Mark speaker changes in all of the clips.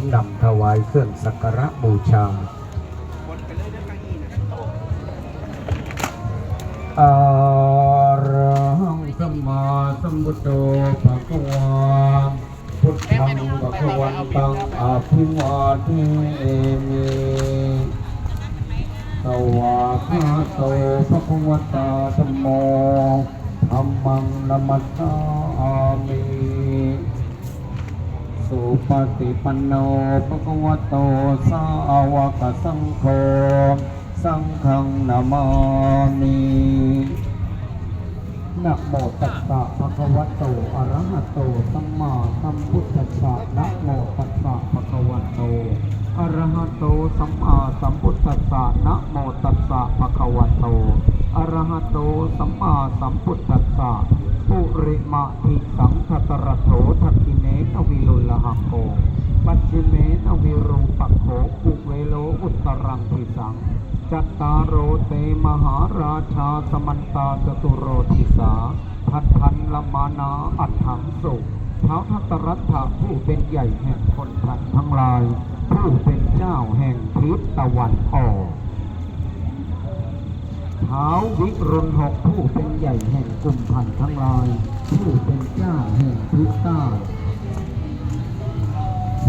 Speaker 1: มนำถวายเครื่องสักการะบูชาอะระหังสัมมาสัมพุทโธภะคะวาพุทธังภะคะวันตังอภิวาเทมิสวากขาโตภะคะวตาธมโมธัมมังนัมัสสามิ ปฏิปันโนภะคะวะโตสาวกสังโฆสังฆังนามามินะโมตัสสะภะคะวะโต อะระหะโต สัมมาสัมพุทธัสสะนะโมตัสสะภะคะวะโต อะระหะโต สัมมาสัมพุทธัสสะนะโมตัสสะภะคะวะโต อระหะโตสัมมาสัมพุทธัสสะปุริมาทิสังคตระโถทักิเนนวิลุลหังโก ปัจฉิเมนวิรูปโขกุเวโลอุตรังทิสัง จัตตารโรเตมหาราชาสมันตาจตุโรทิสาพัทธันลมานาอัฏฐังสุเท้าทัตรัตถะผู้เป็นใหญ่แห่งคนทันทั้งหลาย ผู้เป็นเจ้าแห่งทิศตะวันออก ท้าวิรุณหกผู้เป็นใหญ่แห่งกลุ่มพันธ์ทั้งหลาย ผู้เป็นเจ้าแห่งทิศใต้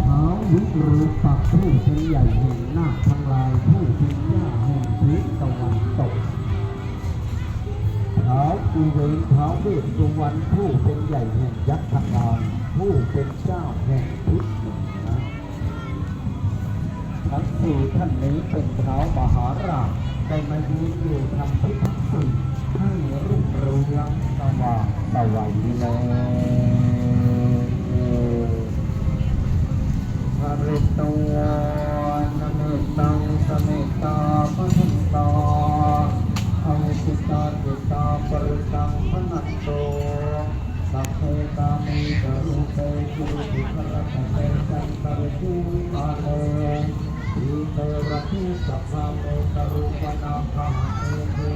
Speaker 1: เท้าวิรูปักผู้เป็นใหญ่แห่งนาคทั้งหลาย ผู้เป็นเจ้าแห่งทิศตะวันตกเท้ากุเวนเท้าเวสสุวรรณผู้เป็นใหญ่แห่งยักษ์ทั้งหลาย ผู้เป็นเจ้าแห่งทิศเหนือทั้งสี่ท่านนี้เป็นเท้ามหาราช ได้มายืนอยู่ทำพิพักษ์สิ่งให้รุ่งเรืองสว่างสวัยเลยพริตว เตระทิสัพพะโมตรุปนาคาเอ